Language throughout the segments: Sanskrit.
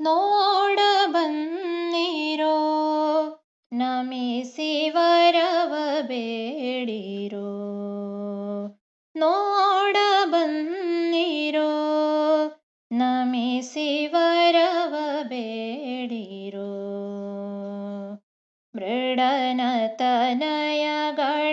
ನೋಡ ನೋಡಬನ್ನಿರೋ ನಮಿಸಿ ವರವ ಬೇಡಿರೋ. ನೋಡಬನ್ನಿರೋ ನಮಿಸಿ ವರವ ಬೇಡಿರೋ. ಮೃಡನ ತನಯಗಳ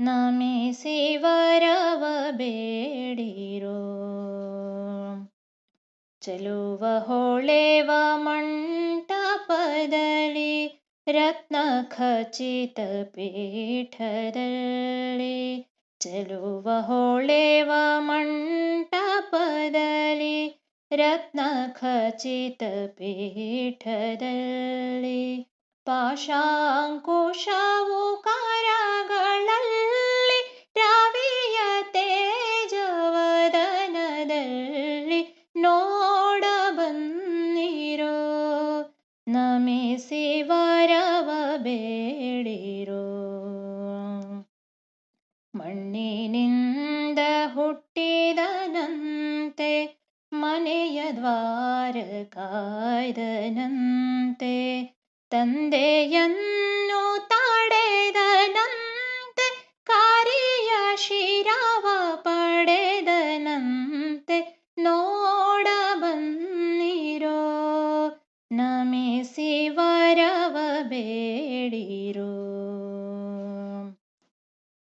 ನಮಿಸಿ ವರವ ಬೇಡಿರೋ ಚಲುವ ಹೊಳೆವ ಮಂಟಪದಲ್ಲಿ ರತ್ನ ಖಚಿತ ಪೀಠದಲ್ಲಿ ಚಲುವ ಹೊಳೆವ ಮಂಟಪದಲ್ಲಿ ರತ್ನ ಖಚಿತ ಪೀಠದಲ್ಲಿ ಪಾಶಾಂಕುಶವು ಕರಗಳಲ್ಲಿ ಮನೆಯ ದ್ವಾರ ಕಾಯ್ದನಂತೆ, ತಂದೆಯನ್ನು ತಾಡೆದನಂತೆ ಕಾರಿಯ ಶಿರವ ಪಡೆದನಂತೆ, ನೋಡ ಬನ್ನಿರೋ, ನಮಿಸಿ ವರವ ಬೇಡಿರೋ.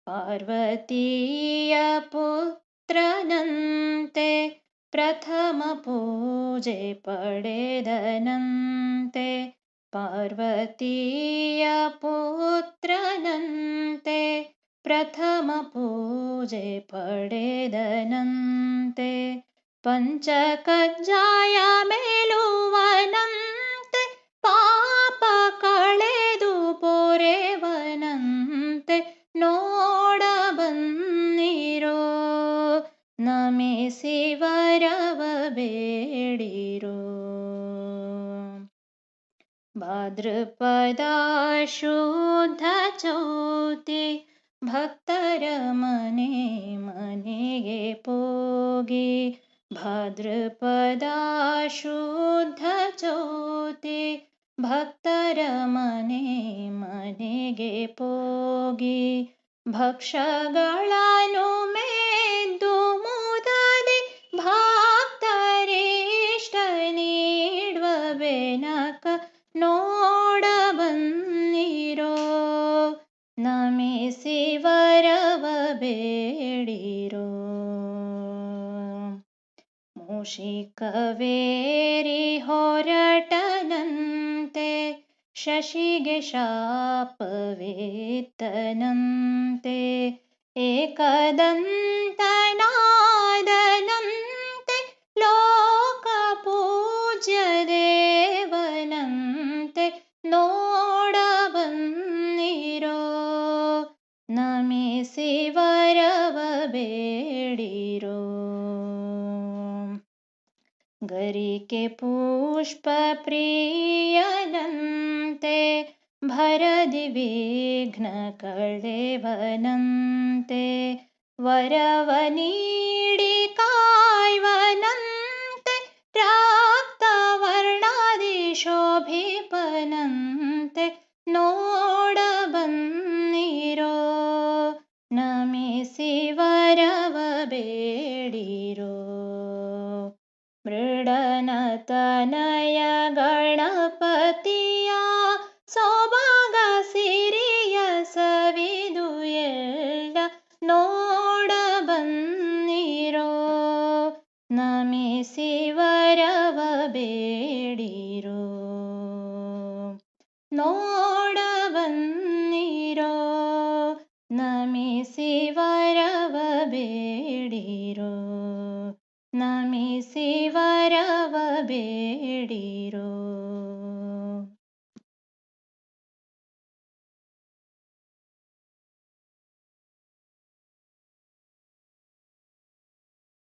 ಪಾರ್ವತಿಯ ಪುತ್ರನಂತೆ प्रथमपूजे पडेदनन्ते पार्वतीयपुत्रनन्ते प्रथमपूजे पडेदनन्ते पञ्चकज्जाया मेलुवनन्ते ನಮಿಸಿ ವರವ ಬೇಡಿರೋ ಭಾದ್ರಪದ ಶುದ್ಧ ಚೌತಿ ಭಕ್ತರ ಮನೆ ಮನೆಗೆ ಪೋಗಿ ಭಾದ್ರಪದ ಶುದ್ಧ ಚೌತಿ ಭಕ್ತರ ಮನೆ ಮನೆಗೆ ಪೋಗಿ ಭಕ್ಷಗಳನ್ನು शि कवेरिहोरटनन्ते शशि गशापवेतनन्ते एकद गरिके पुष्पप्रियनन्ते भरदि विघ्नकर्लेवनन्ते वरवनीडिकाय वनन्ते राप्तावर्णादिशोऽपनन्ते नोडबन्निरो न मिसि वरव तनय गणपतिया ಸೊಬಗ ಸಿರಿಯ ಸವಿದು ಎಲ್ಲ ನೋಡ सोभगिरिसु एल् नोडबन्ीरो ಬೇಡಿರೋ ನೋಡ वरवबेडिरो नोडबन्ीरो नमी ಬೇಡಿರೋ ನಮಿಸಿ ವರವ ಬೇಡಿರೋ